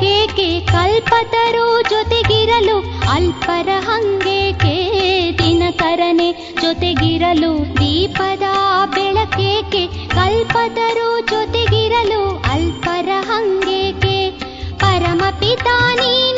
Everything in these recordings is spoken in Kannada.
ಕೇಕೆ ಕಲ್ಪದರು ಜೊತೆಗಿರಲು? ಅಲ್ಪರ ಹಂಗೇಕೆ? ದಿನಕರನೆ ಜೊತೆಗಿರಲು? ದೀಪದ ಬೆಳಕೇಕೆ? ಕಲ್ಪದರು ಜೊತೆಗಿರಲು? ಅಲ್ಪರ ಹಂಗೆ ಪರಮಪಿತಾ ನೀನು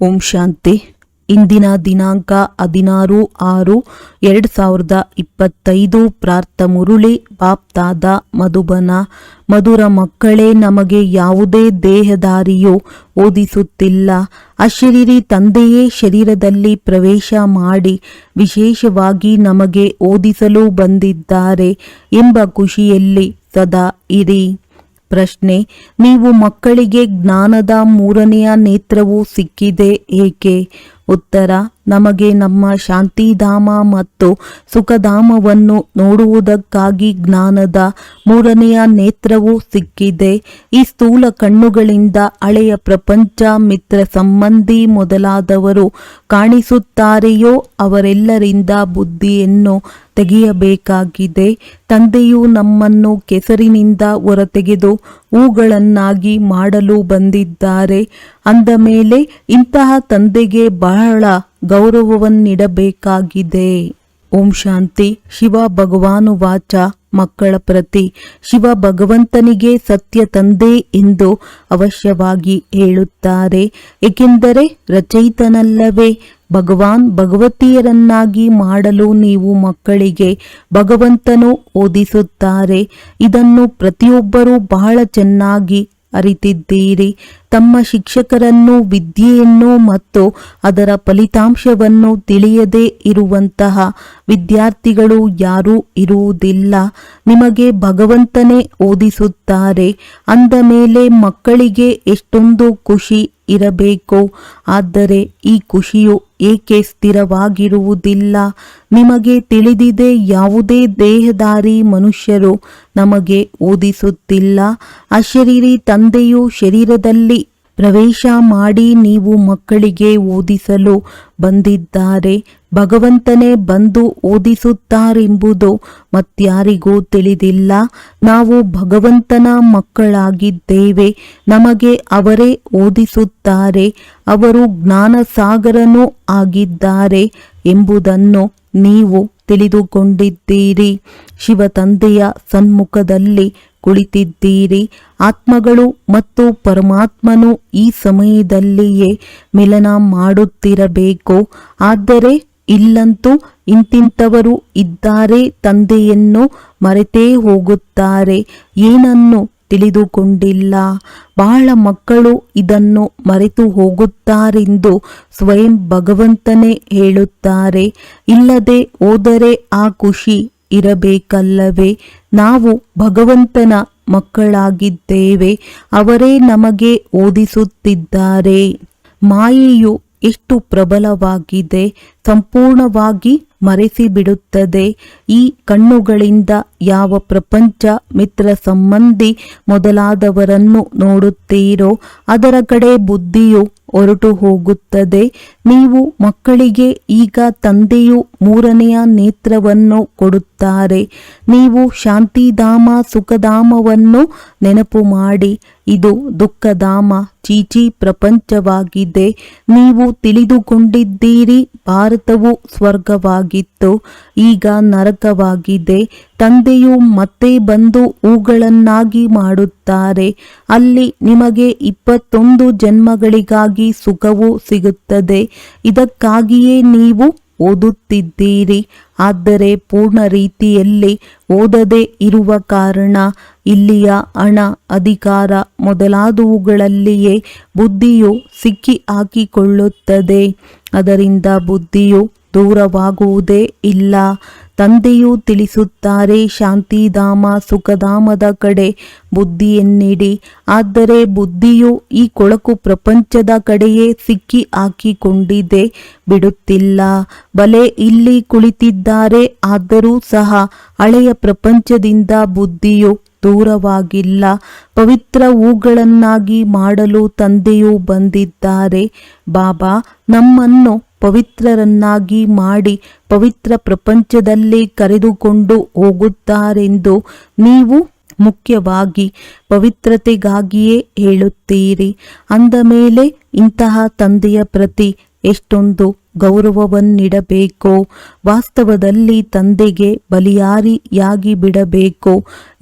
ಓಂ ಶಾಂತಿ. ಇಂದಿನ ದಿನಾಂಕ ಹದಿನಾರು ಆರು ಎರಡು ಸಾವಿರದ ಇಪ್ಪತ್ತೈದು. ಪ್ರಾರ್ಥ ಮುರುಳಿ ಬಾಪ್ತಾದ ಮಧುಬನ. ಮಧುರ ಮಕ್ಕಳೇ, ನಮಗೆ ಯಾವುದೇ ದೇಹದಾರಿಯು ಓದಿಸುತ್ತಿಲ್ಲ. ಅಶರೀರಿ ತಂದೆಯೇ, ಶರೀರದಲ್ಲಿ ಪ್ರವೇಶ ಮಾಡಿ ವಿಶೇಷವಾಗಿ ನಮಗೆ ಓದಿಸಲು ಬಂದಿದ್ದಾರೆ ಎಂಬ ಖುಷಿಯಲ್ಲಿ ಸದಾ ಇರಿ. ಪ್ರಶ್ನೆ, ನೀವು ಮಕ್ಕಳಿಗೆ ಜ್ಞಾನದ ಮೂರನೆಯ ನೇತ್ರವು ಸಿಕ್ಕಿದೆ ಏಕೆ? ಉತ್ತರ, ನಮಗೆ ನಮ್ಮ ಶಾಂತಿಧಾಮ ಮತ್ತು ಸುಖಧಾಮವನ್ನು ನೋಡುವುದಕ್ಕಾಗಿ ಜ್ಞಾನದ ಮೂರನೆಯ ನೇತ್ರವು ಸಿಕ್ಕಿದೆ. ಈ ಸ್ಥೂಲ ಕಣ್ಣುಗಳಿಂದ ಹಳೆಯ ಪ್ರಪಂಚ, ಮಿತ್ರ ಸಂಬಂಧಿ ಮೊದಲಾದವರು ಕಾಣಿಸುತ್ತಾರೆಯೋ ಅವರೆಲ್ಲರಿಂದ ಬುದ್ಧಿಯನ್ನು ತೆಗೆಯಬೇಕಾಗಿದೆ. ತಂದೆಯು ನಮ್ಮನ್ನು ಕೆಸರಿನಿಂದ ಹೊರತೆಗೆದು ಹೂಗಳನ್ನಾಗಿ ಮಾಡಲು ಬಂದಿದ್ದಾರೆ. ಅಂದ ಮೇಲೆ ಇಂತಹ ತಂದೆಗೆ ಬಹಳ ಗೌರವವನ್ನಿಡಬೇಕಾಗಿದೆ. ಓಂ ಶಾಂತಿ. ಶಿವ ಭಗವಾನು ವಾಚ ಮಕ್ಕಳ ಪ್ರತಿ. ಶಿವ ಭಗವಂತನಿಗೆ ಸತ್ಯ ತಂದೆ ಎಂದು ಅವಶ್ಯವಾಗಿ ಹೇಳುತ್ತಾರೆ. ಏಕೆಂದರೆ ರಚಯಿತನಲ್ಲವೇ ಭಗವಾನ್ ಭಗವತಿಯರನ್ನಾಗಿ ಮಾಡಲು ನೀವು ಮಕ್ಕಳಿಗೆ ಭಗವಂತನು ಓದಿಸುತ್ತಾರೆ. ಇದನ್ನು ಪ್ರತಿಯೊಬ್ಬರೂ ಬಹಳ ಚೆನ್ನಾಗಿ ಅರಿತಿದ್ದೀರಿ. ತಮ್ಮ ಶಿಕ್ಷಕರನ್ನು, ವಿದ್ಯೆಯನ್ನು ಮತ್ತು ಅದರ ಫಲಿತಾಂಶವನ್ನು ತಿಳಿಯದೇ ಇರುವಂತಹ ವಿದ್ಯಾರ್ಥಿಗಳು ಯಾರೂ ಇರುವುದಿಲ್ಲ. ನಿಮಗೆ ಭಗವಂತನೇ ಓದಿಸುತ್ತಾರೆ. ಅಂದ ಮೇಲೆ ಮಕ್ಕಳಿಗೆ ಎಷ್ಟೊಂದು ಖುಷಿ ಇರಬೇಕು? ಆದರೆ ಈ ಖುಷಿಯು ಏಕೆ ಸ್ಥಿರವಾಗಿರುವುದಿಲ್ಲ? ನಿಮಗೆ ತಿಳಿದಿದೆ ಯಾವುದೇ ದೇಹದಾರಿ ಮನುಷ್ಯರು ನಮಗೆ ಓದಿಸುತ್ತಿಲ್ಲ ಅಶರೀರಿ ತಂದೆಯು ಶರೀರದಲ್ಲಿ ಪ್ರವೇಶ ಮಾಡಿ ನೀವು ಮಕ್ಕಳಿಗೆ ಓದಿಸಲು ಬಂದಿದ್ದಾರೆ. ಭಗವಂತನೇ ಬಂದು ಓದಿಸುತ್ತಾರೆಂಬುದು ಮತ್ಯಾರಿಗೂ ತಿಳಿದಿಲ್ಲ. ನಾವು ಭಗವಂತನ ಮಕ್ಕಳಾಗಿದ್ದೇವೆ. ನಮಗೆ ಅವರೇ ಓದಿಸುತ್ತಾರೆ. ಅವರು ಜ್ಞಾನಸಾಗರನೂ ಆಗಿದ್ದಾರೆ ಎಂಬುದನ್ನು ನೀವು ತಿಳಿದುಕೊಂಡಿದ್ದೀರಿ. ಶಿವ ತಂದೆಯ ಸನ್ಮುಖದಲ್ಲಿ ಕುಳಿತಿದ್ದೀರಿ. ಆತ್ಮಗಳು ಮತ್ತು ಪರಮಾತ್ಮನು ಈ ಸಮಯದಲ್ಲಿಯೇ ಮಿಲನ ಮಾಡುತ್ತಿರಬೇಕು. ಆದರೆ ಇಲ್ಲಂತೂ ಇಂತಿಂತವರು ಇದ್ದಾರೆ, ತಂದೆಯನ್ನು ಮರೆತೇ ಹೋಗುತ್ತಾರೆ. ಏನನ್ನು ತಿಳಿದುಕೊಂಡಿಲ್ಲ. ಬಹಳ ಮಕ್ಕಳು ಇದನ್ನು ಮರೆತು ಹೋಗುತ್ತಾರೆಂದು ಸ್ವಯಂ ಭಗವಂತನೇ ಹೇಳುತ್ತಾರೆ. ಇಲ್ಲದೆ ಹೋದರೆ ಆ ಖುಷಿ ಇರಬೇಕಲ್ಲವೇ? ನಾವು ಭಗವಂತನ ಮಕ್ಕಳಾಗಿದ್ದೇವೆ, ಅವರೇ ನಮಗೆ ಓದಿಸುತ್ತಿದ್ದಾರೆ. ಮಾಯೆಯು ಎಷ್ಟು ಪ್ರಬಲವಾಗಿದೆ, ಸಂಪೂರ್ಣವಾಗಿ ಮರೆಸಿಬಿಡುತ್ತದೆ. ಈ ಕಣ್ಣುಗಳಿಂದ ಯಾವ ಪ್ರಪಂಚ ಮಿತ್ರ ಸಂಬಂಧಿ ಮೊದಲಾದವರನ್ನು ನೋಡುತ್ತೀರೋ, ಅದರ ಕಡೆ ಬುದ್ಧಿಯು ಹೊರಟು ಹೋಗುತ್ತದೆ ನೀವು ಮಕ್ಕಳಿಗೆ ಈಗ ತಂದೆಯು ಮೂರನೆಯ ನೇತ್ರವನ್ನು ಕೊಡುತ್ತಾರೆ. ನೀವು ಶಾಂತಿಧಾಮ, ಸುಖಧಾಮವನ್ನು ನೆನಪು ಮಾಡಿ. ಇದು ದುಃಖಧಾಮ, ಚೀಚಿ ಪ್ರಪಂಚವಾಗಿದೆ. ನೀವು ತಿಳಿದುಕೊಂಡಿದ್ದೀರಿ, ಭಾರತವು ಸ್ವರ್ಗವಾಗಿತ್ತು, ಈಗ ನರಕವಾಗಿದೆ. ತಂದೆಯು ಮತ್ತೆ ಬಂದು ಹೂಗಳನ್ನಾಗಿ ಮಾಡುತ್ತಾರೆ. ಅಲ್ಲಿ ನಿಮಗೆ ಇಪ್ಪತ್ತೊಂದು ಜನ್ಮಗಳಿಗಾಗಿ ಸುಖವು ಸಿಗುತ್ತದೆ. ಇದಕ್ಕಾಗಿಯೇ ನೀವು ಓದುತ್ತಿದ್ದೀರಿ. ಆದರೆ ಪೂರ್ಣ ರೀತಿಯಲ್ಲಿ ಓದದೆ ಇರುವ ಕಾರಣ ಇಲ್ಲಿಯ ಹಣ, ಅಧಿಕಾರ ಮೊದಲಾದವುಗಳಲ್ಲಿಯೇ ಬುದ್ಧಿಯು ಸಿಕ್ಕಿ ಹಾಕಿಕೊಳ್ಳುತ್ತದೆ ಅದರಿಂದ ಬುದ್ಧಿಯು ದೂರವಾಗುವುದೇ ಇಲ್ಲ. ತಂದೆಯು ತಿಳಿಸುತ್ತಾರೆ, ಶಾಂತಿಧಾಮ ಸುಖಧಾಮದ ಕಡೆ ಬುದ್ಧಿಯನ್ನಿಡಿ ಆದರೆ ಬುದ್ಧಿಯು ಈ ಕೊಳಕು ಪ್ರಪಂಚದ ಕಡೆಯೇ ಸಿಕ್ಕಿ ಹಾಕಿಕೊಂಡಿದೆ, ಬಿಡುತ್ತಿಲ್ಲ. ಬಲೆ ಇಲ್ಲಿ ಕುಳಿತಿದ್ದಾರೆ, ಆದರೂ ಸಹ ಹಳೆಯ ಪ್ರಪಂಚದಿಂದ ಬುದ್ಧಿಯು ದೂರವಾಗಿಲ್ಲ. ಪವಿತ್ರ ಹೂಗಳನ್ನಾಗಿ ಮಾಡಲು ತಂದೆಯು ಬಂದಿದ್ದಾರೆ. ಬಾಬಾ, ನಮ್ಮನ್ನು ಪವಿತ್ರರನ್ನಾಗಿ ಮಾಡಿ ಪವಿತ್ರ ಪ್ರಪಂಚದಲ್ಲಿ ಕರೆದುಕೊಂಡು ಹೋಗುತ್ತಾರೆಂದು ನೀವು ಮುಖ್ಯವಾಗಿ ಪವಿತ್ರತೆಗಾಗಿಯೇ ಹೇಳುತ್ತೀರಿ. ಅಂದ ಮೇಲೆ ಇಂತಹ ತಂದೆಯ ಪ್ರತಿ ಎಷ್ಟೊಂದು ಗೌರವವನ್ನಿಡಬೇಕು, ವಾಸ್ತವದಲ್ಲಿ ತಂದೆಗೆ ಬಲಿಯಾರಿಯಾಗಿ ಬಿಡಬೇಕು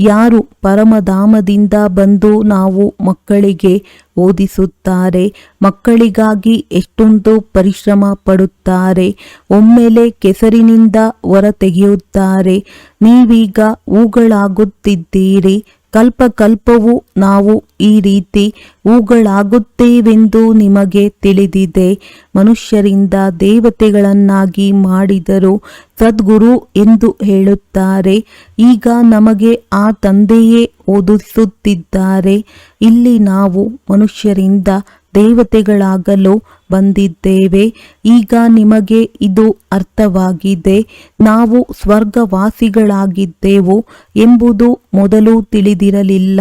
ಯಾರು ಪರಮಧಾಮದಿಂದ ಬಂದು ನಾವು ಮಕ್ಕಳಿಗೆ ಓದಿಸುತ್ತಾರೆ, ಮಕ್ಕಳಿಗಾಗಿ ಎಷ್ಟೊಂದು ಪರಿಶ್ರಮ ಪಡುತ್ತಾರೆ, ಒಮ್ಮೆಲೆ ಕೆಸರಿನಿಂದ ಹೊರತೆಗೆಯುತ್ತಾರೆ ನೀವೀಗ ಹೂಗಳಾಗುತ್ತಿದ್ದೀರಿ ಕಲ್ಪ ಕಲ್ಪವು ನಾವು ಈ ರೀತಿ ಹೂಗಳಾಗುತ್ತೇವೆಂದು ನಿಮಗೆ ತಿಳಿದಿದೆ. ಮನುಷ್ಯರಿಂದ ದೇವತೆಗಳನ್ನಾಗಿ ಮಾಡಿದರು ಸದ್ಗುರು ಎಂದು ಹೇಳುತ್ತಾರೆ. ಈಗ ನಮಗೆ ಆ ತಂದೆಯೇ ಓದಿಸುತ್ತಿದ್ದಾರೆ ಇಲ್ಲಿ ನಾವು ಮನುಷ್ಯರಿಂದ ದೇವತೆಗಳಾಗಲು ಬಂದಿದ್ದೇವೆ. ಈಗ ನಿಮಗೆ ಇದು ಅರ್ಥವಾಗಿದೆ. ನಾವು ಸ್ವರ್ಗವಾಸಿಗಳಾಗಿದ್ದೆವು ಎಂಬುದು ಮೊದಲು ತಿಳಿದಿರಲಿಲ್ಲ.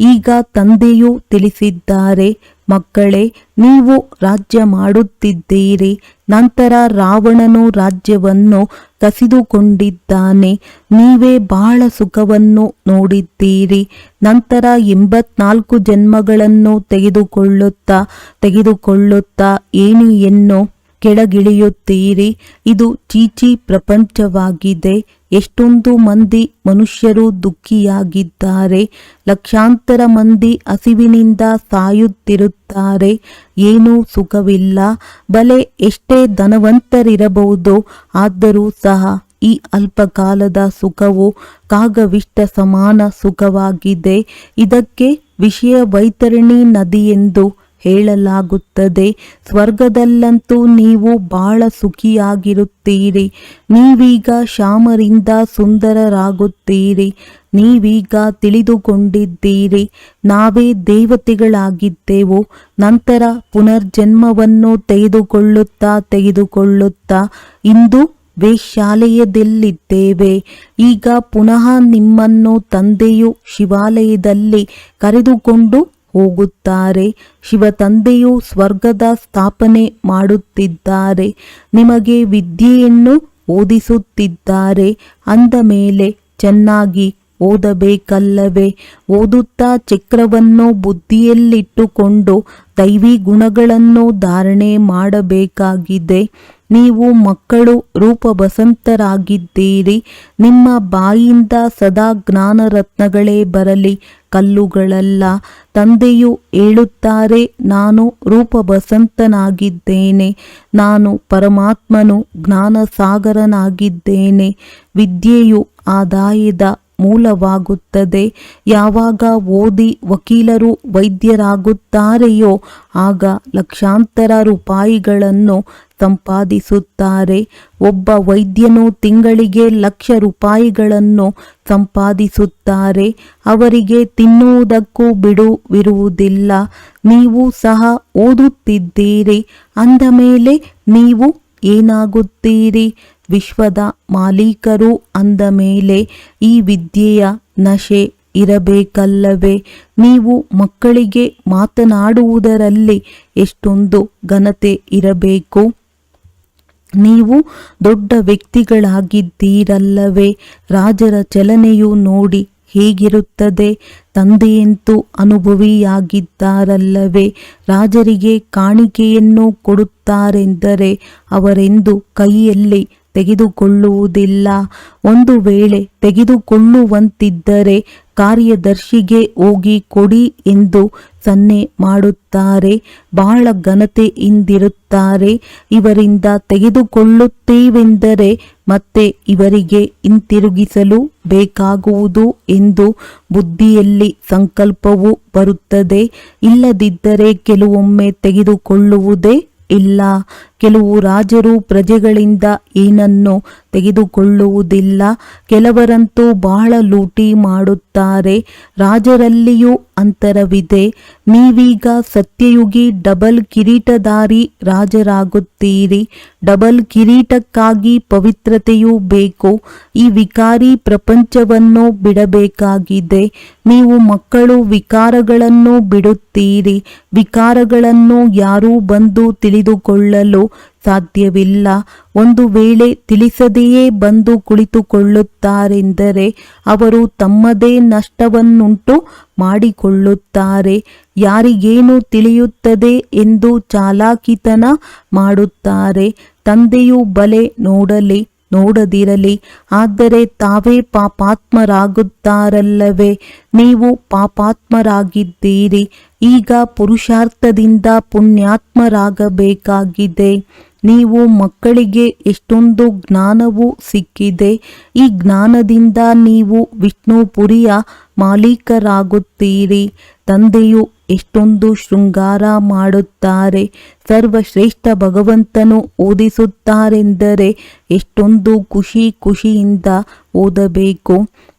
ಈಗ ತಂದೆಯು ತಿಳಿಸಿದ್ದಾರೆ. ಮಕ್ಕಳೇ, ನೀವು ರಾಜ್ಯ ಮಾಡುತ್ತಿದ್ದೀರಿ. ನಂತರ ರಾವಣನು ರಾಜ್ಯವನ್ನು ಕಸಿದುಕೊಂಡಿದ್ದಾನೆ. ನೀವೇ ಬಹಳ ಸುಖವನ್ನು ನೋಡಿದ್ದೀರಿ. ನಂತರ ಎಂಬತ್ನಾಲ್ಕು ಜನ್ಮಗಳನ್ನು ತೆಗೆದುಕೊಳ್ಳುತ್ತಾ ತೆಗೆದುಕೊಳ್ಳುತ್ತಾ ಏಣಿಯನ್ನು ಕೆಳಗಿಳಿಯುತ್ತೀರಿ. ಇದು ಚೀಚಿ ಪ್ರಪಂಚವಾಗಿದೆ. ಎಷ್ಟೊಂದು ಮಂದಿ ಮನುಷ್ಯರು ದುಃಖಿಯಾಗಿದ್ದಾರೆ. ಲಕ್ಷಾಂತರ ಮಂದಿ ಹಸಿವಿನಿಂದ ಸಾಯುತ್ತಿರುತ್ತಾರೆ. ಏನೂ ಸುಖವಿಲ್ಲ. ಬಲೆ ಎಷ್ಟೇ ಧನವಂತರಿರಬಹುದು, ಆದರೂ ಸಹ ಈ ಅಲ್ಪಕಾಲದ ಸುಖವು ಕಾಗವಿಷ್ಟ ಸಮಾನ ಸುಖವಾಗಿದೆ. ಇದಕ್ಕೆ ವಿಷಯ ವೈತರಣಿ ನದಿ ಎಂದು ಹೇಳಲಾಗುತ್ತದೆ. ಸ್ವರ್ಗದಲ್ಲಂತೂ ನೀವು ಬಹಳ ಸುಖಿಯಾಗಿರುತ್ತೀರಿ. ನೀವೀಗ ಶ್ಯಾಮರಿಂದ ಸುಂದರರಾಗುತ್ತೀರಿ. ನೀವೀಗ ತಿಳಿದುಕೊಂಡಿದ್ದೀರಿ. ನಾವೇ ದೇವತೆಗಳಾಗಿದ್ದೆವು. ನಂತರ ಪುನರ್ಜನ್ಮವನ್ನು ತೆಗೆದುಕೊಳ್ಳುತ್ತಾ ತೆಗೆದುಕೊಳ್ಳುತ್ತಾ ಇಂದು ವೇಶ್ಯಾಲಯದಲ್ಲಿದ್ದೇವೆ. ಈಗ ಪುನಃ ನಿಮ್ಮನ್ನು ತಂದೆಯು ಶಿವಾಲಯದಲ್ಲಿ ಕರೆದುಕೊಂಡು ಹೋಗುತ್ತಾರೆ. ಶಿವ ತಂದೆಯು ಸ್ವರ್ಗದ ಸ್ಥಾಪನೆ ಮಾಡುತ್ತಿದ್ದಾರೆ. ನಿಮಗೆ ವಿದ್ಯೆಯನ್ನು ಓದಿಸುತ್ತಿದ್ದಾರೆ. ಅಂದ ಮೇಲೆ ಚೆನ್ನಾಗಿ ಓದಬೇಕಲ್ಲವೇ? ಓದುತ್ತಾ ಚಕ್ರವನ್ನು ಬುದ್ಧಿಯಲ್ಲಿಟ್ಟುಕೊಂಡು ದೈವಿ ಗುಣಗಳನ್ನು ಧಾರಣೆ ಮಾಡಬೇಕಾಗಿದೆ. ನೀವು ಮಕ್ಕಳು ರೂಪ ರೂಪಬಸಂತರಾಗಿದ್ದೀರಿ. ನಿಮ್ಮ ಬಾಯಿಂದ ಸದಾ ಜ್ಞಾನರತ್ನಗಳೇ ಬರಲಿ. ಕಲ್ಲುಗಳಲ್ಲ. ತಂದೆಯು ಹೇಳುತ್ತಾರೆ, ನಾನು ರೂಪಬಸಂತನಾಗಿದ್ದೇನೆ. ನಾನು ಪರಮಾತ್ಮನು ಜ್ಞಾನಸಾಗರನಾಗಿದ್ದೇನೆ. ವಿದ್ಯೆಯು ಆದಾಯದ ಮೂಲವಾಗುತ್ತದೆ. ಯಾವಾಗ ಓದಿ ವಕೀಲರು ವೈದ್ಯರಾಗುತ್ತಾರೆಯೋ, ಆಗ ಲಕ್ಷಾಂತರ ರೂಪಾಯಿಗಳನ್ನು ಸಂಪಾದಿಸುತ್ತಾರೆ. ಒಬ್ಬ ವೈದ್ಯನು ತಿಂಗಳಿಗೆ ಲಕ್ಷ ರೂಪಾಯಿಗಳನ್ನು ಸಂಪಾದಿಸುತ್ತಾರೆ. ಅವರಿಗೆ ತಿನ್ನುವುದಕ್ಕೂ ಬಿಡುವಿರುವುದಿಲ್ಲ. ನೀವು ಸಹ ಓದುತ್ತಿದ್ದೀರಿ. ಅಂದ ಮೇಲೆ ನೀವು ಏನಾಗುತ್ತೀರಿ? ವಿಶ್ವದ ಮಾಲೀಕರು ಅಂದ ಮೇಲೆ ಈ ವಿದ್ಯೆಯ ನಶೆ ಇರಬೇಕಲ್ಲವೇ? ನೀವು ಮಕ್ಕಳಿಗೆ ಮಾತನಾಡುವುದರಲ್ಲಿ ಎಷ್ಟೊಂದು ಘನತೆ ಇರಬೇಕು. ನೀವು ದೊಡ್ಡ ವ್ಯಕ್ತಿಗಳಾಗಿದ್ದೀರಲ್ಲವೇ? ರಾಜರ ಚಲನೆಯು ನೋಡಿ ಹೇಗಿರುತ್ತದೆ? ತಂದೆಯಂತೂ ಅನುಭವಿಯಾಗಿದ್ದಾರಲ್ಲವೇ? ರಾಜರಿಗೆ ಕಾಣಿಕೆಯನ್ನು ಕೊಡುತ್ತಾರೆಂದರೆ ಅವರೆಂದು ಕೈಯಲ್ಲಿ ತೆಗೆದುಕೊಳ್ಳುವುದಿಲ್ಲ. ಒಂದು ವೇಳೆ ತೆಗೆದುಕೊಳ್ಳುವಂತಿದ್ದರೆ ಕಾರ್ಯದರ್ಶಿಗೆ ಹೋಗಿ ಕೊಡಿ ಎಂದು ಸನ್ನೆ ಮಾಡುತ್ತಾರೆ. ಬಹಳ ಘನತೆಯಿಂದಿರುತ್ತಾರೆ ಇವರಿಂದ ತೆಗೆದುಕೊಳ್ಳುತ್ತೇವೆಂದರೆ ಮತ್ತೆ ಇವರಿಗೆ ಹಿಂತಿರುಗಿಸಲು ಬೇಕಾಗುವುದು ಎಂದು ಬುದ್ಧಿಯಲ್ಲಿ ಸಂಕಲ್ಪವು ಬರುತ್ತದೆ. ಇಲ್ಲದಿದ್ದರೆ ಕೆಲವೊಮ್ಮೆ ತೆಗೆದುಕೊಳ್ಳುವುದೇ ಇಲ್ಲ. ಕೆಲವು ರಾಜರು ಪ್ರಜೆಗಳಿಂದ ಏನನ್ನು ತೆಗೆದುಕೊಳ್ಳುವುದಿಲ್ಲ. ಕೆಲವರಂತೂ ಬಹಳ ಲೂಟಿ ಮಾಡುತ್ತಾರೆ. ರಾಜರಲ್ಲಿಯೂ ಅಂತರವಿದೆ. ನೀವೀಗ ಸತ್ಯಯುಗಿ ಡಬಲ್ ಕಿರೀಟಧಾರಿ ರಾಜರಾಗುತ್ತೀರಿ. ಡಬಲ್ ಕಿರೀಟಕ್ಕಾಗಿ ಪವಿತ್ರತೆಯೂ ಬೇಕು. ಈ ವಿಕಾರಿ ಪ್ರಪಂಚವನ್ನು ಬಿಡಬೇಕಾಗಿದೆ. ನೀವು ಮಕ್ಕಳು ವಿಕಾರಗಳನ್ನು ಬಿಡುತ್ತೀರಿ. ವಿಕಾರಗಳನ್ನು ಯಾರೂ ಬಂದು ತಿಳಿದುಕೊಳ್ಳಲು ಸಾಧ್ಯವಿಲ್ಲ. ಒಂದು ವೇಳೆ ತಿಳಿಸದೆಯೇ ಬಂದು ಕುಳಿತುಕೊಳ್ಳುತ್ತಾರೆಂದರೆ ಅವರು ತಮ್ಮದೇ ನಷ್ಟವನ್ನುಂಟು ಮಾಡಿಕೊಳ್ಳುತ್ತಾರೆ. ಯಾರಿಗೇನು ತಿಳಿಯುತ್ತದೆ ಎಂದು ಚಾಲಾಕಿತನ ಮಾಡುತ್ತಾರೆ. ತಂದೆಯು ಬಲೆ ನೋಡಲಿ, ನೋಡದಿರಲಿ, ಆದರೆ ತಾವೇ ಪಾಪಾತ್ಮರಾಗುತ್ತಾರಲ್ಲವೇ? ನೀವು ಪಾಪಾತ್ಮರಾಗಿದ್ದೀರಿ, ಈಗ ಪುರುಷಾರ್ಥದಿಂದ ಪುಣ್ಯಾತ್ಮರಾಗಬೇಕಾಗಿದೆ. ನೀವು ಮಕ್ಕಳಿಗೆ ಎಷ್ಟೊಂದು ಜ್ಞಾನವು ಸಿಕ್ಕಿದೆ. ಈ ಜ್ಞಾನದಿಂದ ನೀವು ವಿಷ್ಣುಪುರಿಯ ಮಾಲೀಕರಾಗುತ್ತೀರಿ. ತಂದೆಯು ಎಷ್ಟೊಂದು ಶೃಂಗಾರ ಮಾಡುತ್ತಾರೆ. ಸರ್ವಶ್ರೇಷ್ಠ ಭಗವಂತನು ಓದಿಸುತ್ತಾರೆಂದರೆ ಎಷ್ಟೊಂದು ಖುಷಿ ಖುಷಿಯಿಂದ ಓದಬೇಕು.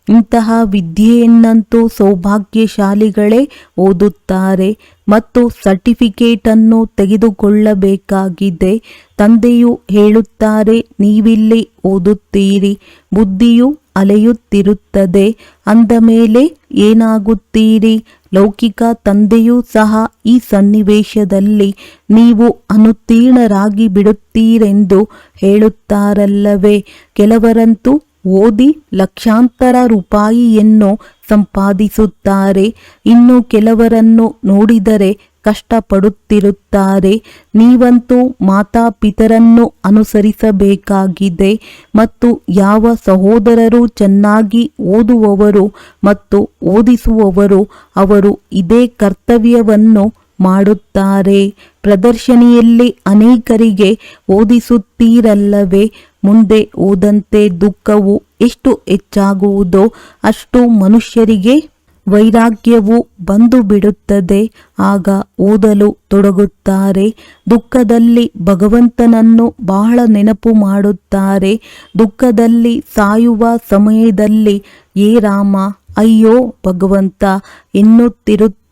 ಇಂತಹ ವಿದ್ಯೆಯನ್ನಂತೂ ಸೌಭಾಗ್ಯಶಾಲಿಗಳೇ ಓದುತ್ತಾರೆ. ಮತ್ತು ಸರ್ಟಿಫಿಕೇಟ್ ಅನ್ನು ತೆಗೆದುಕೊಳ್ಳಬೇಕಾಗಿದೆ. ತಂದೆಯು ಹೇಳುತ್ತಾರೆ, ನೀವಿಲ್ಲಿ ಓದುತ್ತೀರಿ, ಬುದ್ಧಿಯು ಅಲೆಯುತ್ತಿರುತ್ತದೆ. ಅಂದ ಮೇಲೆ, ಏನಾಗುತ್ತೀರಿ? ಲೌಕಿಕ ತಂದೆಯೂ ಸಹ ಈ ಸನ್ನಿವೇಶದಲ್ಲಿ ನೀವು ಅನುತ್ತೀರ್ಣರಾಗಿ ಬಿಡುತ್ತೀರೆಂದು ಹೇಳುತ್ತಾರಲ್ಲವೇ. ಕೆಲವರಂತೂ ಓದಿ ಲಕ್ಷಾಂತರ ರೂಪಾಯಿಯನ್ನು ಸಂಪಾದಿಸುತ್ತಾರೆ. ಇನ್ನು ಕೆಲವರನ್ನು ನೋಡಿದರೆ ಕಷ್ಟಪಡುತ್ತಿರುತ್ತಾರೆ. ನೀವಂತೂ ಮಾತಾಪಿತರನ್ನು ಅನುಸರಿಸಬೇಕಾಗಿದೆ ಮತ್ತು ಯಾವ ಸಹೋದರರು ಚೆನ್ನಾಗಿ ಓದುವವರು ಮತ್ತು ಓದಿಸುವವರು ಅವರು ಇದೇ ಕರ್ತವ್ಯವನ್ನು ಮಾಡುತ್ತಾರೆ. ಪ್ರದರ್ಶನಿಯಲ್ಲಿ ಅನೇಕರಿಗೆ ಓದಿಸುತ್ತೀರಲ್ಲವೇ? ಮುಂದೆ ಓದಂತೆ ದುಃಖವು ಎಷ್ಟು ಹೆಚ್ಚಾಗುವುದೋ ಅಷ್ಟು ಮನುಷ್ಯರಿಗೆ ವೈರಾಗ್ಯವು ಬಂದು ಬಿಡುತ್ತದೆ ಆಗ ಓದಲು ತೊಡಗುತ್ತಾರೆ. ದುಃಖದಲ್ಲಿ ಭಗವಂತನನ್ನು ಬಹಳ ನೆನಪು ಮಾಡುತ್ತಾರೆ. ದುಃಖದಲ್ಲಿ ಸಾಯುವ ಸಮಯದಲ್ಲಿ, ಏ ರಾಮ, ಅಯ್ಯೋ ಭಗವಂತ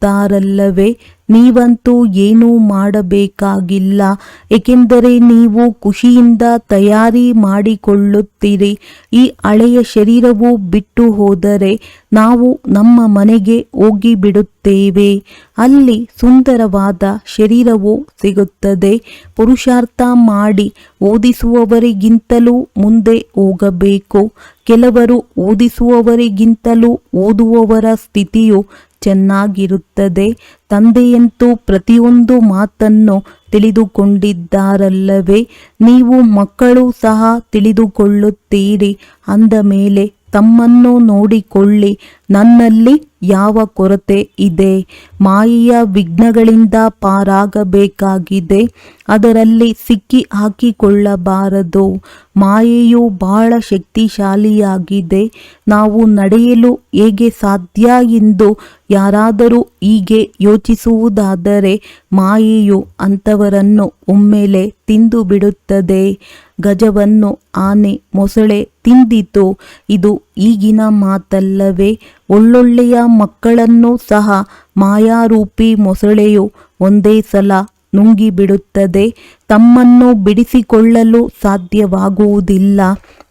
ಎನ್ನುತ್ತಿರುತ್ತಾರಲ್ಲವೇ ನೀವಂತೂ ಏನೂ ಮಾಡಬೇಕಾಗಿಲ್ಲ. ಏಕೆಂದರೆ ನೀವು ಖುಷಿಯಿಂದ ತಯಾರಿ ಮಾಡಿಕೊಳ್ಳುತ್ತೀರಿ. ಈ ಹಳೆಯ ಶರೀರವು ಬಿಟ್ಟು ಹೋದರೆ ನಾವು ನಮ್ಮ ಮನೆಗೆ ಹೋಗಿ ಬಿಡುತ್ತೇವೆ ಅಲ್ಲಿ ಸುಂದರವಾದ ಶರೀರವು ಸಿಗುತ್ತದೆ. ಪುರುಷಾರ್ಥ ಮಾಡಿ ಓದಿಸುವವರಿಗಿಂತಲೂ ಮುಂದೆ ಹೋಗಬೇಕು. ಕೆಲವರು ಓದಿಸುವವರಿಗಿಂತಲೂ ಓದುವವರ ಸ್ಥಿತಿಯು ಚೆನ್ನಾಗಿರುತ್ತದೆ. ತಂದೆಯಂತೂ ಪ್ರತಿಯೊಂದು ಮಾತನ್ನು ತಿಳಿದುಕೊಂಡಿದ್ದಾರಲ್ಲವೇ? ನೀವು ಮಕ್ಕಳು ಸಹ ತಿಳಿದುಕೊಳ್ಳುತ್ತೀರಿ. ಅಂದ ಮೇಲೆ, ತಮ್ಮನ್ನು ನೋಡಿಕೊಳ್ಳಿ. ನನ್ನಲ್ಲಿ ಯಾವ ಕೊರತೆ ಇದೆ? ಮಾಯೆಯ ವಿಘ್ನಗಳಿಂದ ಪಾರಾಗಬೇಕಾಗಿದೆ. ಅದರಲ್ಲಿ ಸಿಕ್ಕಿ ಹಾಕಿಕೊಳ್ಳಬಾರದು. ಮಾಯೆಯು ಬಹಳ ಶಕ್ತಿಶಾಲಿಯಾಗಿದೆ. ನಾವು ನಡೆಯಲು ಹೇಗೆ ಸಾಧ್ಯ ಎಂದು ಯಾರಾದರೂ ಹೀಗೆ ಯೋಚಿಸುವುದಾದರೆ ಮಾಯೆಯು ಅಂಥವರನ್ನು ಒಮ್ಮೆಲೆ ತಿಂದು ಬಿಡುತ್ತದೆ ಗಜವನ್ನು ಆನೆ ಮೊಸಳೆ ತಿಂದಿತು. ಇದು ಈಗಿನ ಮಾತಲ್ಲವೇ. ಒಳ್ಳೊಳ್ಳೆಯ ಮಕ್ಕಳನ್ನು ಸಹ ಮಾಯಾರೂಪಿ ಮೊಸಳೆಯು ಒಂದೇ ಸಲ ನುಂಗಿಬಿಡುತ್ತದೆ. ತಮ್ಮನ್ನು ಬಿಡಿಸಿಕೊಳ್ಳಲು ಸಾಧ್ಯವಾಗುವುದಿಲ್ಲ.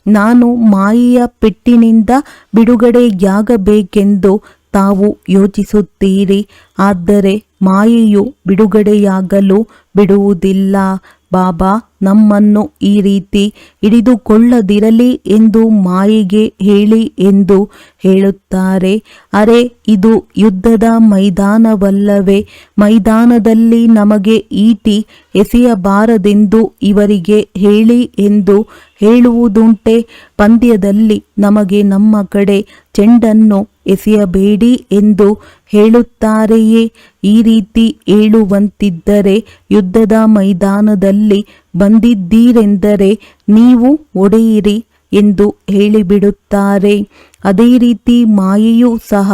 ನಾನು ಮಾಯೆಯ ಪೆಟ್ಟಿನಿಂದ ಬಿಡುಗಡೆಯಾಗಬೇಕೆಂದು ತಾವು ಯೋಚಿಸುತ್ತೀರಿ. ಆದರೆ ಮಾಯೆಯು ಬಿಡುಗಡೆಯಾಗಲು ಬಿಡುವುದಿಲ್ಲ. ಬಾಬಾ, ನಮ್ಮನ್ನು ಈ ರೀತಿ ಹಿಡಿದುಕೊಳ್ಳದಿರಲಿ ಎಂದು ಮಾಯಿಗೆ ಹೇಳಿ ಎಂದು ಹೇಳುತ್ತಾರೆ. ಅರೆ, ಇದು ಯುದ್ಧದ ಮೈದಾನವಲ್ಲವೇ? ಮೈದಾನದಲ್ಲಿ ನಮಗೆ ಈಟಿ ಎಸೆಯಬಾರದೆಂದು ಇವರಿಗೆ ಹೇಳಿ ಎಂದು ಹೇಳುವುದುಂಟೆ. ಪಂದ್ಯದಲ್ಲಿ ನಮಗೆ ನಮ್ಮ ಕಡೆ ಚೆಂಡನ್ನು ಎಸೆಯಬೇಡಿ ಎಂದು ಹೇಳುತ್ತಾರೆಯೇ? ಈ ರೀತಿ ಹೇಳುವಂತಿದ್ದರೆ ಯುದ್ಧದ ಮೈದಾನದಲ್ಲಿ ಬಂದಿದ್ದೀರೆಂದರೆ ನೀವು ಒಡೆಯಿರಿ ಎಂದು ಹೇಳಿಬಿಡುತ್ತಾರೆ. ಅದೇ ರೀತಿ ಮಾಯೆಯೂ ಸಹ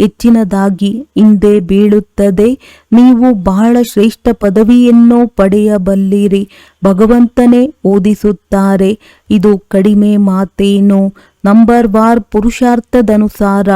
ಹೆಚ್ಚಿನದಾಗಿ ಹಿಂದೆ ಬೀಳುತ್ತದೆ. ನೀವು ಬಹಳ ಶ್ರೇಷ್ಠ ಪದವಿಯನ್ನು ಪಡೆಯಬಲ್ಲಿರಿ. ಭಗವಂತನೇ ಓದಿಸುತ್ತಾರೆ. ಇದು ಕಡಿಮೆ ಮಾತೇನು? ನಂಬರ್ ವಾರ್ ಪುರುಷಾರ್ಥದನುಸಾರ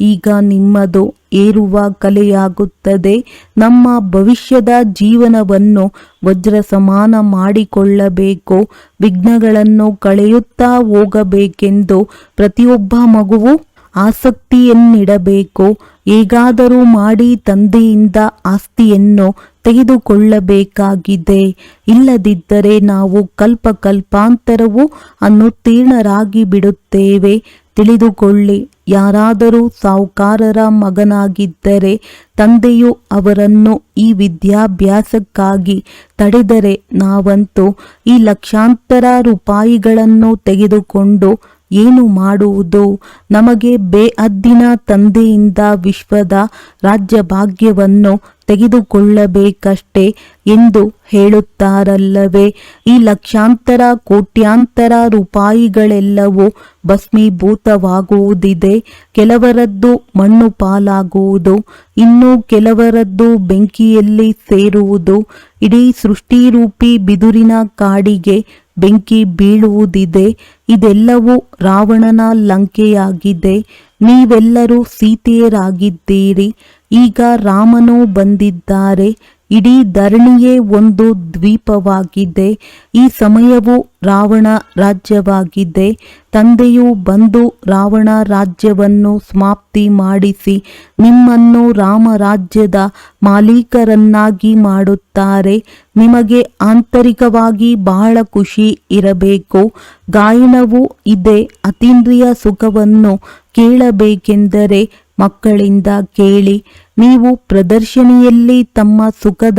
ಈಗ ನಿಮ್ಮದು ಏರುವ ಕಲೆಯಾಗುತ್ತದೆ. ನಮ್ಮ ಭವಿಷ್ಯದ ಜೀವನವನ್ನು ವಜ್ರ ಸಮಾನ ಮಾಡಿಕೊಳ್ಳಬೇಕು. ವಿಘ್ನಗಳನ್ನು ಕಳೆಯುತ್ತಾ ಹೋಗಬೇಕೆಂದು ಪ್ರತಿಯೊಬ್ಬ ಮಗುವು ಆಸಕ್ತಿಯನ್ನಿಡಬೇಕು? ಹೇಗಾದರೂ ಮಾಡಿ ತಂದೆಯಿಂದ ಆಸ್ತಿಯನ್ನು ತೆಗೆದುಕೊಳ್ಳಬೇಕಾಗಿದೆ. ಇಲ್ಲದಿದ್ದರೆ ನಾವು ಕಲ್ಪ ಕಲ್ಪಾಂತರವು ಅನ್ನುತ್ತೀರ್ಣರಾಗಿ ಬಿಡುತ್ತೇವೆ. ತಿಳಿದುಕೊಳ್ಳಿ, ಯಾರಾದರೂ ಸಾಹುಕಾರರ ಮಗನಾಗಿದ್ದರೆ ತಂದೆಯು ಅವರನ್ನು ಈ ವಿದ್ಯಾಭ್ಯಾಸಕ್ಕಾಗಿ ತಡೆದರೆ ನಾವಂತೂ ಈ ಲಕ್ಷಾಂತರ ರೂಪಾಯಿಗಳನ್ನು ತೆಗೆದುಕೊಂಡು ಏನು ಮಾಡುವುದು? ನಮಗೆ ಬೇಅದ್ದಿನ ತಂದೆಯಿಂದ ವಿಶ್ವದ ರಾಜ್ಯ ಭಾಗ್ಯವನ್ನು ತೆಗೆದುಕೊಳ್ಳಬೇಕಷ್ಟೇ ಎಂದು ಹೇಳುತ್ತಾರಲ್ಲವೇ? ಈ ಲಕ್ಷಾಂತರ, ಕೋಟ್ಯಾಂತರ ರೂಪಾಯಿಗಳೆಲ್ಲವೂ ಭಸ್ಮೀಭೂತವಾಗುವುದಿದೆ. ಕೆಲವರದ್ದು ಮಣ್ಣು ಪಾಲಾಗುವುದು, ಇನ್ನು ಕೆಲವರದ್ದು ಬೆಂಕಿಯಲ್ಲಿ ಸೇರುವುದು. ಇಡೀ ಸೃಷ್ಟಿರೂಪಿ ಬಿದುರಿನ ಕಾಡಿಗೆ ಬೆಂಕಿ ಬೀಳುವುದಿದೆ ಇದೆಲ್ಲವೂ ರಾವಣನ ಲಂಕೆಯಾಗಿದೆ. ನೀವೆಲ್ಲರೂ ಸೀತೆಯರಾಗಿದ್ದೀರಿ ಈಗ ರಾಮನು ಬಂದಿದ್ದಾರೆ. ಇಡೀ ಧರಣಿಯೇ ಒಂದು ದ್ವೀಪವಾಗಿದೆ. ಈ ಸಮಯವು ರಾವಣ ರಾಜ್ಯವಾಗಿದೆ. ತಂದೆಯು ಬಂದು ರಾವಣ ರಾಜ್ಯವನ್ನು ಸಮಾಪ್ತಿ ಮಾಡಿಸಿ ನಿಮ್ಮನ್ನು ರಾಮರಾಜ್ಯದ ಮಾಲೀಕರನ್ನಾಗಿ ಮಾಡುತ್ತಾರೆ. ನಿಮಗೆ ಆಂತರಿಕವಾಗಿ ಬಹಳ ಖುಷಿ ಇರಬೇಕು. ಗಾಯನವು ಇದೆ. ಅತೀಂದ್ರಿಯ ಸುಖವನ್ನು ಕೇಳಬೇಕೆಂದರೆ ಮಕ್ಕಳಿಂದ ಕೇಳಿ. ನೀವು ಪ್ರದರ್ಶನಿಯಲ್ಲಿ ತಮ್ಮ ಸುಖದ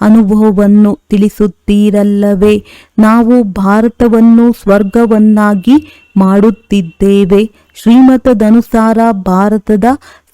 ಅನುಭವವನ್ನು ತಿಳಿಸುತ್ತೀರಲ್ಲವೇ? ನಾವು ಭಾರತವನ್ನು ಸ್ವರ್ಗವನ್ನಾಗಿ ಮಾಡುತ್ತಿದ್ದೇವೆ. ಶ್ರೀಮತದನುಸಾರ ಭಾರತದ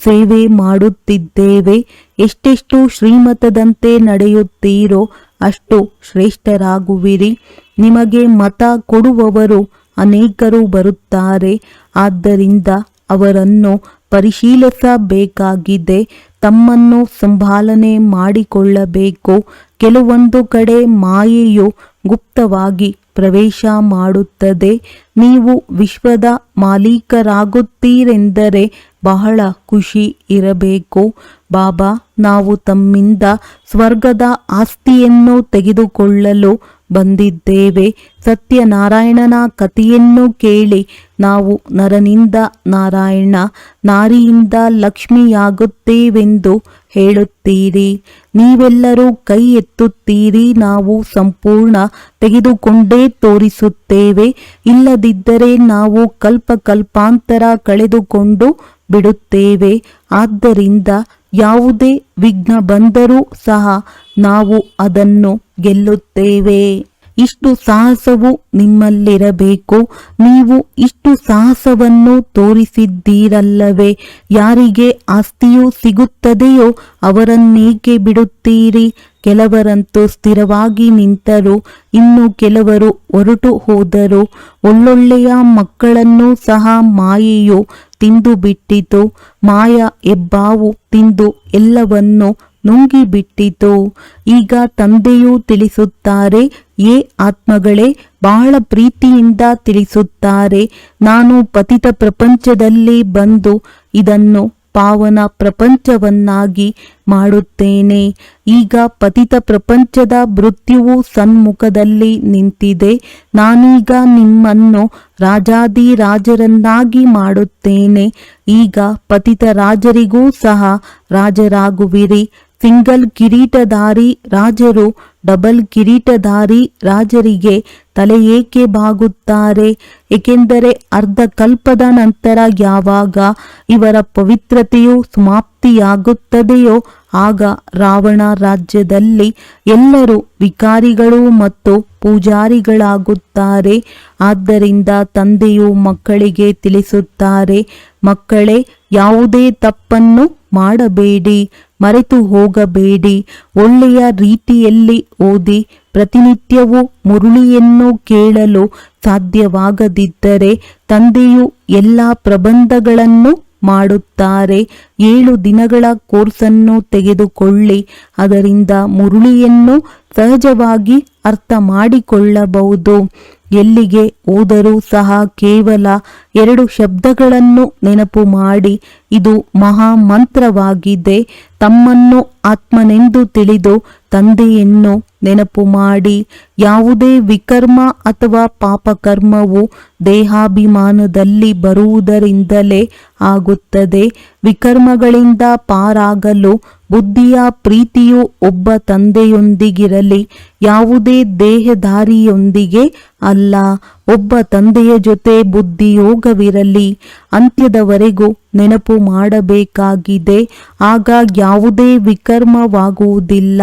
ಸೇವೆ ಮಾಡುತ್ತಿದ್ದೇವೆ. ಎಷ್ಟೆಷ್ಟು ಶ್ರೀಮತದಂತೆ ನಡೆಯುತ್ತೀರೋ ಅಷ್ಟು ಶ್ರೇಷ್ಠರಾಗುವಿರಿ. ನಿಮಗೆ ಮತ ಕೊಡುವವರು ಅನೇಕರು ಬರುತ್ತಾರೆ. ಆದ್ದರಿಂದ ಅವರನ್ನು ಪರಿಶೀಲಿಸಬೇಕಾಗಿದೆ ತಮ್ಮನ್ನು ಸಂಭಾಲನೆ ಮಾಡಿಕೊಳ್ಳಬೇಕು. ಕೆಲವೊಂದು ಕಡೆ ಮಾಯೆಯು ಗುಪ್ತವಾಗಿ ಪ್ರವೇಶ ಮಾಡುತ್ತದೆ. ನೀವು ವಿಶ್ವದ ಮಾಲೀಕರಾಗುತ್ತೀರೆಂದರೆ ಬಹಳ ಖುಷಿ ಇರಬೇಕು. ಬಾಬಾ, ನಾವು ತಮ್ಮಿಂದ ಸ್ವರ್ಗದ ಆಸ್ತಿಯನ್ನು ತೆಗೆದುಕೊಳ್ಳಲು ಬಂದಿದ್ದೇವೆ. ಸತ್ಯನಾರಾಯಣನ ಕಥೆಯನ್ನು ಕೇಳಿ, ನಾವು ನರನಿಂದ ನಾರಾಯಣ, ನಾರಿಯಿಂದ ಲಕ್ಷ್ಮಿಯಾಗುತ್ತೇವೆಂದು ಹೇಳುತ್ತೀರಿ. ನೀವೆಲ್ಲರೂ ಕೈ ಎತ್ತುತ್ತೀರಿ, ನಾವು ಸಂಪೂರ್ಣ ತೆಗೆದುಕೊಂಡೇ ತೋರಿಸುತ್ತೇವೆ. ಇಲ್ಲದಿದ್ದರೆ ನಾವು ಕಲ್ಪ ಕಲ್ಪಾಂತರ ಕಳೆದುಕೊಂಡು ಬಿಡುತ್ತೇವೆ. ಆದ್ದರಿಂದ ಯಾವುದೇ ವಿಘ್ನ ಬಂದರೂ ಸಹ ನಾವು ಅದನ್ನು ಗೆಲ್ಲುತ್ತೇವೆ. ಇಷ್ಟು ಸಾಹಸವು ನಿಮ್ಮಲ್ಲಿರಬೇಕು. ನೀವು ಇಷ್ಟು ಸಾಹಸವನ್ನು ತೋರಿಸಿದ್ದೀರಲ್ಲವೇ? ಯಾರಿಗೆ ಆಸ್ತಿಯು ಸಿಗುತ್ತದೆಯೋ ಅವರನ್ನೇಕೆ ಬಿಡುತ್ತೀರಿ? ಕೆಲವರಂತೂ ಸ್ಥಿರವಾಗಿ ನಿಂತರು, ಇನ್ನು ಕೆಲವರು ಹೊರಟು ಹೋದರು. ಒಳ್ಳೊಳ್ಳೆಯ ಮಕ್ಕಳನ್ನು ಸಹ ಮಾಯೆಯು ತಿಂದು ಬಿಟ್ಟಿತು ಮಾಯ ಹೆಬ್ಬಾವು ತಿಂದು ಎಲ್ಲವನ್ನು ನುಂಗಿಬಿಟ್ಟಿತು. ಈಗ ತಂದೆಯು ತಿಳಿಸುತ್ತಾರೆ, ಏ ಆತ್ಮಗಳೇ, ಬಹಳ ಪ್ರೀತಿಯಿಂದ ತಿಳಿಸುತ್ತಾರೆ. ನಾನು ಪತಿತ ಪ್ರಪಂಚದಲ್ಲಿ ಬಂದು ಇದನ್ನು ಪಾವನ ಪ್ರಪಂಚವನ್ನಾಗಿ ಮಾಡುತ್ತೇನೆ. ಈಗ ಪತಿತ ಪ್ರಪಂಚದ ಮೃತ್ಯುವು ಸನ್ಮುಖದಲ್ಲಿ ನಿಂತಿದೆ. ನಾನೀಗ ನಿಮ್ಮನ್ನು ರಾಜಾದಿರಾಜರನ್ನಾಗಿ ಮಾಡುತ್ತೇನೆ. ಈಗ ಪತಿತ ರಾಜರಿಗೂ ಸಹ ರಾಜರಾಗುವಿರಿ. ಸಿಂಗಲ್ ಕಿರೀಟಧಾರಿ ರಾಜರು, ಡಬಲ್ ಕಿರೀಟಧಾರಿ ರಾಜರಿಗೆ ತಲೆ ಏಕೆ ಬಾಗುತ್ತಾರೆ? ಏಕೆಂದರೆ ಅರ್ಧ ಕಲ್ಪದ ನಂತರ ಯಾವಾಗ ಇವರ ಪವಿತ್ರತೆಯು ಸಮಾಪ್ತಿಯಾಗುತ್ತದೆಯೋ, ಆಗ ರಾವಣ ರಾಜ್ಯದಲ್ಲಿ ಎಲ್ಲರೂ ವಿಕಾರಿಗಳು ಮತ್ತು ಪೂಜಾರಿಗಳಾಗುತ್ತಾರೆ. ಆದ್ದರಿಂದ ತಂದೆಯು ಮಕ್ಕಳಿಗೆ ತಿಳಿಸುತ್ತಾರೆ, ಮಕ್ಕಳೇ, ಯಾವುದೇ ತಪ್ಪನ್ನು ಮಾಡಬೇಡಿ. ಮರೆತು ಹೋಗಬೇಡಿ. ಒಳ್ಳೆಯ ರೀತಿಯಲ್ಲಿ ಓದಿ ಪ್ರತಿನಿತ್ಯವೂ ಮುರುಳಿಯನ್ನು ಕೇಳಲು ಸಾಧ್ಯವಾಗದಿದ್ದರೆ ತಂದೆಯು ಎಲ್ಲ ಪ್ರಬಂಧಗಳನ್ನು ಮಾಡುತ್ತಾರೆ. ಏಳು ದಿನಗಳ ಕೋರ್ಸನ್ನು ತೆಗೆದುಕೊಳ್ಳಿ. ಅದರಿಂದ ಮುರುಳಿಯನ್ನು ಸಹಜವಾಗಿ ಅರ್ಥ ಮಾಡಿಕೊಳ್ಳಬಹುದು. ಎಲ್ಲಿಗೆ ಹೋದರೂ ಸಹ ಕೇವಲ ಎರಡು ಶಬ್ದಗಳನ್ನು ನೆನಪು ಮಾಡಿ. ಇದು ಮಹಾ ಮಂತ್ರವಾಗಿದೆ ತಮ್ಮನ್ನು ಆತ್ಮನೆಂದು ತಿಳಿದು ತಂದೆಯನ್ನು ನೆನಪು ಮಾಡಿ. ಯಾವುದೇ ವಿಕರ್ಮ ಅಥವಾ ಪಾಪಕರ್ಮವು ದೇಹಾಭಿಮಾನದಲ್ಲಿ ಬರುವುದರಿಂದಲೇ ಆಗುತ್ತದೆ. ವಿಕರ್ಮಗಳಿಂದ ಪಾರಾಗಲು ಬುದ್ಧಿಯ ಪ್ರೀತಿಯು ಒಬ್ಬ ತಂದೆಯೊಂದಿಗಿರಲಿ, ಯಾವುದೇ ದೇಹಧಾರಿಯೊಂದಿಗೆ ಅಲ್ಲ. ಒಬ್ಬ ತಂದೆಯ ಜೊತೆ ಬುದ್ಧಿಯೋಗವಿರಲಿ ಅಂತ್ಯದವರೆಗೂ ನೆನಪು ಮಾಡಬೇಕಾಗಿದೆ. ಆಗ ಯಾವುದೇ ವಿಕರ್ಮವಾಗುವುದಿಲ್ಲ.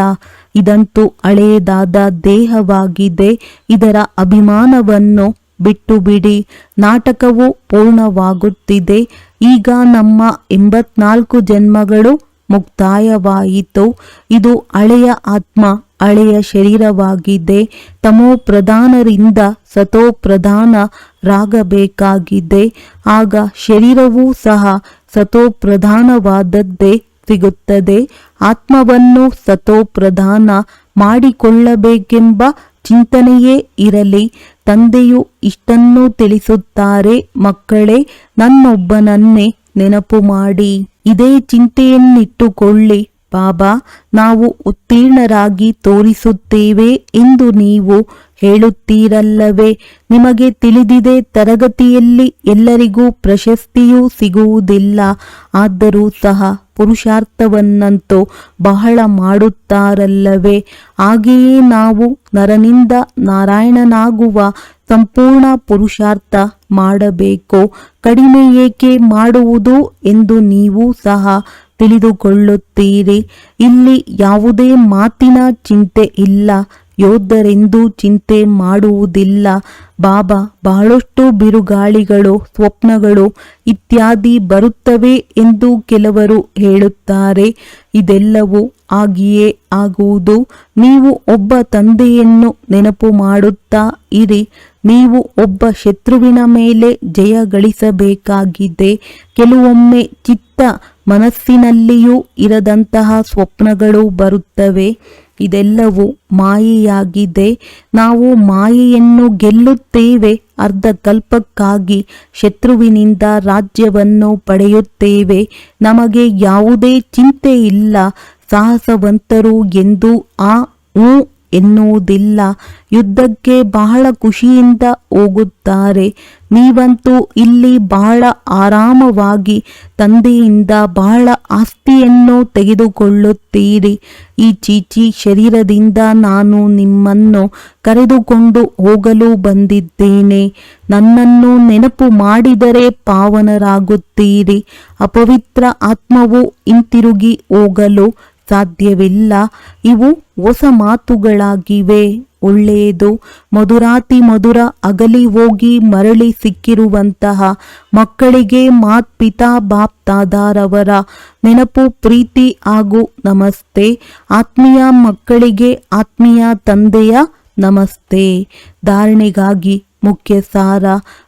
ಇದಂತೂ ಹಳೆಯದಾದ ದೇಹವಾಗಿದೆ. ಇದರ ಅಭಿಮಾನವನ್ನು ಬಿಟ್ಟು ಬಿಡಿ ನಾಟಕವು ಪೂರ್ಣವಾಗುತ್ತಿದೆ. ಈಗ ನಮ್ಮ ಎಂಬತ್ನಾಲ್ಕು ಜನ್ಮಗಳು ಮುಕ್ತಾಯವಾಯಿತು. ಇದು ಹಳೆಯ ಆತ್ಮ, ಹಳೆಯ ಶರೀರವಾಗಿದೆ. ತಮೋ ಪ್ರಧಾನರಿಂದ ಸತೋ ಪ್ರಧಾನರಾಗಬೇಕಾಗಿದೆ. ಆಗ ಶರೀರವೂ ಸಹ ಸತೋ ಪ್ರಧಾನವಾದದ್ದೇ ಸಿಗುತ್ತದೆ. ಆತ್ಮವನ್ನು ಸತೋ ಪ್ರಧಾನ ಮಾಡಿಕೊಳ್ಳಬೇಕೆಂಬ ಚಿಂತನೆಯೇ ಇರಲಿ. ತಂದೆಯು ಇಷ್ಟನ್ನು ತಿಳಿಸುತ್ತಾರೆ. ಮಕ್ಕಳೇ, ನನ್ನೊಬ್ಬನನ್ನೇ ನೆನಪು ಮಾಡಿ. ಇದೇ ಚಿಂತೆಯನ್ನಿಟ್ಟುಕೊಳ್ಳಿ. ಬಾಬಾ, ನಾವು ಉತ್ತೀರ್ಣರಾಗಿ ತೋರಿಸುತ್ತೇವೆ ಎಂದು ನೀವು ಹೇಳುತ್ತೀರಲ್ಲವೇ. ನಿಮಗೆ ತಿಳಿದಿದೆ ತರಗತಿಯಲ್ಲಿ ಎಲ್ಲರಿಗೂ ಪ್ರಶಸ್ತಿಯೂ ಸಿಗುವುದಿಲ್ಲ. ಆದರೂ ಸಹ ಪುರುಷಾರ್ಥವನ್ನಂತೂ ಬಹಳ ಮಾಡುತ್ತಾರಲ್ಲವೇ. ಹಾಗೆಯೇ ನಾವು ನರನಿಂದ ನಾರಾಯಣನಾಗುವ ಸಂಪೂರ್ಣ ಪುರುಷಾರ್ಥ ಮಾಡಬೇಕು. ಕಡಿಮೆ ಏಕೆ ಮಾಡುವುದು ಎಂದು ನೀವು ಸಹ ತಿಳಿದುಕೊಳ್ಳುತ್ತೀರಿ. ಇಲ್ಲಿ ಯಾವುದೇ ಮಾತಿನ ಚಿಂತೆ ಇಲ್ಲ. ಯೋಧರೆಂದು ಚಿಂತೆ ಮಾಡುವುದಿಲ್ಲ. ಬಾಬಾ, ಬಹಳಷ್ಟು ಬಿರುಗಾಳಿಗಳು, ಸ್ವಪ್ನಗಳು ಇತ್ಯಾದಿ ಬರುತ್ತವೆ ಎಂದು ಕೆಲವರು ಹೇಳುತ್ತಾರೆ. ಇದೆಲ್ಲವೂ ಆಗಿಯೇ ಆಗುವುದು. ನೀವು ಒಬ್ಬ ತಂದೆಯನ್ನು ನೆನಪು ಮಾಡುತ್ತಾ ಇರಿ. ನೀವು ಒಬ್ಬ ಶತ್ರುವಿನ ಮೇಲೆ ಜಯ ಗಳಿಸಬೇಕಾಗಿದೆ. ಕೆಲವೊಮ್ಮೆ ಚಿತ್ತ ಮನಸ್ಸಿನಲ್ಲಿಯೂ ಇರದಂತಹ ಸ್ವಪ್ನಗಳು ಬರುತ್ತವೆ. ಇದೆಲ್ಲವೂ ಮಾಯೆಯಾಗಿದೆ. ನಾವು ಮಾಯೆಯನ್ನು ಗೆಲ್ಲುತ್ತೇವೆ. ಅರ್ಧ ಕಲ್ಪಕ್ಕಾಗಿ ಶತ್ರುವಿನಿಂದ ರಾಜ್ಯವನ್ನು ಪಡೆಯುತ್ತೇವೆ. ನಮಗೆ ಯಾವುದೇ ಚಿಂತೆ ಇಲ್ಲ. ಸಾಹಸವಂತರು ಎಂದು ಆ ಹ್ಞೂ ಎನ್ನುವುದಿಲ್ಲ. ಯುದ್ಧಕ್ಕೆ ಬಹಳ ಖುಷಿಯಿಂದ ಹೋಗುತ್ತಾರೆ. ನೀವಂತೂ ಇಲ್ಲಿ ಬಹಳ ಆರಾಮವಾಗಿ ತಂದೆಯಿಂದ ಬಹಳ ಆಸ್ತಿಯನ್ನು ತೆಗೆದುಕೊಳ್ಳುತ್ತೀರಿ. ಈ ಚೀಚಿ ಶರೀರದಿಂದ ನಾನು ನಿಮ್ಮನ್ನು ಕರೆದುಕೊಂಡು ಹೋಗಲು ಬಂದಿದ್ದೇನೆ. ನನ್ನನ್ನು ನೆನಪು ಮಾಡಿದರೆ ಪಾವನರಾಗುತ್ತೀರಿ. ಅಪವಿತ್ರ ಆತ್ಮವು ಹಿಂತಿರುಗಿ ಹೋಗಲು ಸಾಧ್ಯವಿಲ್ಲ. ಇವು ಹೊಸ ಮಾತುಗಳಾಗಿವೆ. ಒಳ್ಳೆಯದು. ಮಧುರಾತಿ ಮಧುರ ಅಗಲಿ ಹೋಗಿ ಮರಳಿ ಸಿಕ್ಕಿರುವಂತಹ ಮಕ್ಕಳಿಗೆ ಮಾತ್ ಪಿತಾ ಬಾಪ್ ತಾದಾರವರ ನೆನಪು, ಪ್ರೀತಿ ಹಾಗೂ ನಮಸ್ತೆ. ಆತ್ಮೀಯ ಮಕ್ಕಳಿಗೆ ಆತ್ಮೀಯ ತಂದೆಯ ನಮಸ್ತೆ. ಧಾರಣೆಗಾಗಿ ಮುಖ್ಯ ಸಾರ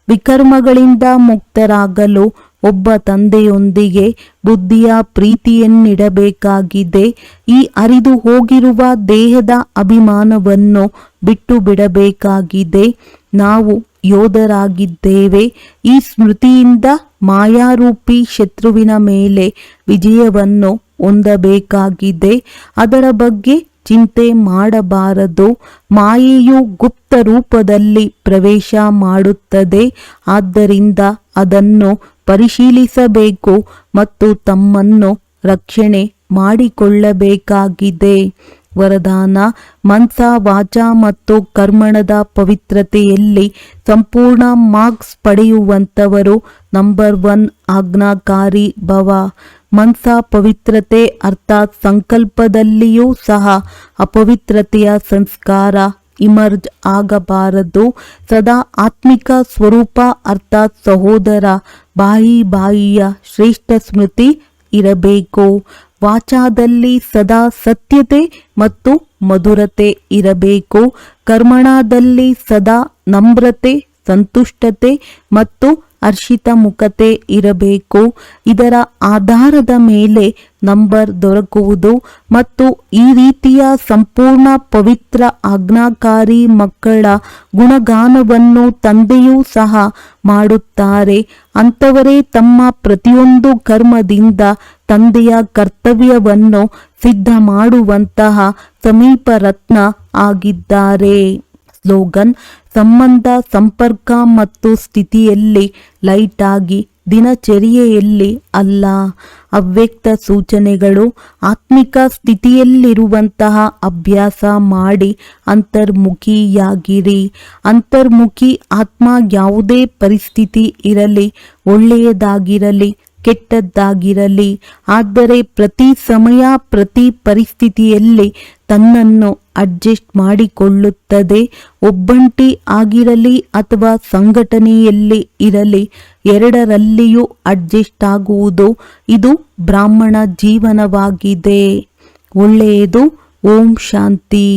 ವಿಕರ್ಮಗಳಿಂದ ಮುಕ್ತರಾಗಲು ಒಬ್ಬ ತಂದೆಯೊಂದಿಗೆ ಬುದ್ಧಿಯ ಪ್ರೀತಿಯನ್ನಿಡಬೇಕಾಗಿದೆ. ಈ ಅರಿದು ಹೋಗಿರುವ ದೇಹದ ಅಭಿಮಾನವನ್ನು ಬಿಟ್ಟು ಬಿಡಬೇಕಾಗಿದೆ ನಾವು ಯೋಧರಾಗಿದ್ದೇವೆ. ಈ ಸ್ಮೃತಿಯಿಂದ ಮಾಯಾರೂಪಿ ಶತ್ರುವಿನ ಮೇಲೆ ವಿಜಯವನ್ನು ಹೊಂದಬೇಕಾಗಿದೆ. ಅದರ ಬಗ್ಗೆ ಚಿಂತೆ ಮಾಡಬಾರದು. ಮಾಯೆಯು ಗುಪ್ತ ರೂಪದಲ್ಲಿ ಪ್ರವೇಶ ಮಾಡುತ್ತದೆ. ಆದ್ದರಿಂದ ಅದನ್ನು ಪರಿಶೀಲಿಸಬೇಕು ಮತ್ತು ತಮ್ಮನ್ನು ರಕ್ಷಣೆ ಮಾಡಿಕೊಳ್ಳಬೇಕಾಗಿದೆ. ವರದಾನ ಮನ್ಸ ವಾಚ ಮತ್ತು ಕರ್ಮಣದ ಪವಿತ್ರತೆಯಲ್ಲಿ ಸಂಪೂರ್ಣ ಮಾರ್ಕ್ಸ್ ಪಡೆಯುವಂಥವರು ನಂಬರ್ ಒನ್ ಆಜ್ಞಾಕಾರಿ ಭವ. ಮನ್ಸ ಪವಿತ್ರತೆ ಅರ್ಥಾತ್ ಸಂಕಲ್ಪದಲ್ಲಿಯೂ ಸಹ ಅಪವಿತ್ರತೆಯ ಸಂಸ್ಕಾರ. ಇಮರ್ಜ್ ಆಗಬಾರದು. ಸದಾ ಆತ್ಮಿಕ ಸ್ವರೂಪ ಅರ್ಥಾತ್ ಸಹೋದರ ಬಾಯಿ ಬಾಯಿಯ ಶ್ರೇಷ್ಠ ಸ್ಮೃತಿ ಇರಬೇಕು. ವಾಚಾದಲ್ಲಿ ಸದಾ ಸತ್ಯತೆ ಮತ್ತು ಮಧುರತೆ ಇರಬೇಕು. ಕರ್ಮಣದಲ್ಲಿ ಸದಾ ನಮ್ರತೆ, ಸಂತುಷ್ಟತೆ ಮತ್ತು ಹರ್ಷಿತ ಮುಖತೆ ಇರಬೇಕು. ಇದರ ಆಧಾರದ ಮೇಲೆ ನಂಬರ್ ದೊರಕುವುದು ಮತ್ತು ಈ ರೀತಿಯ ಸಂಪೂರ್ಣ ಪವಿತ್ರ ಆಜ್ಞಾಕಾರಿ ಮಕ್ಕಳ ಗುಣಗಾನವನ್ನು ತಂದೆಯೂ ಸಹ ಮಾಡುತ್ತಾರೆ. ಅಂಥವರೇ ತಮ್ಮ ಪ್ರತಿಯೊಂದು ಕರ್ಮದಿಂದ ತಂದೆಯ ಕರ್ತವ್ಯವನ್ನು ಸಿದ್ಧ ಮಾಡುವಂತಹ ಸಮೀಪ ರತ್ನ ಆಗಿದ್ದಾರೆ. ಸ್ಲೋಗನ್, ಸಂಬಂಧ, ಸಂಪರ್ಕ ಮತ್ತು ಸ್ಥಿತಿಯಲ್ಲಿ ಲೈಟ್ ಆಗಿ ದಿನಚರಿಯೆಯಲ್ಲಿ ಅಲ್ಲ. ಅವ್ಯಕ್ತ ಸೂಚನೆಗಳು, ಆತ್ಮಿಕ ಸ್ಥಿತಿಯಲ್ಲಿರುವಂತಹ ಅಭ್ಯಾಸ ಮಾಡಿ ಅಂತರ್ಮುಖಿಯಾಗಿರಿ. ಅಂತರ್ಮುಖಿ ಆತ್ಮ ಯಾವುದೇ ಪರಿಸ್ಥಿತಿ ಇರಲಿ, ಒಳ್ಳೆಯದಾಗಿರಲಿ ಕೆಟ್ಟದ್ದಾಗಿರಲಿ. ಆದರೆ ಪ್ರತಿ ಸಮಯ, ಪ್ರತಿ ಪರಿಸ್ಥಿತಿಯಲ್ಲಿ ತನ್ನನ್ನು ಅಡ್ಜಸ್ಟ್ ಮಾಡಿಕೊಳ್ಳುತ್ತದೆ. ಒಬ್ಬಂಟಿ ಆಗಿರಲಿ ಅಥವಾ ಸಂಘಟನೆಯಲ್ಲಿ ಇರಲಿ, ಎರಡರಲ್ಲಿಯೂ ಅಡ್ಜಸ್ಟ್ ಆಗುವುದು ಇದು ಬ್ರಾಹ್ಮಣ ಜೀವನವಾಗಿದೆ. ಒಳ್ಳೆಯದು, ಓಂ ಶಾಂತಿ.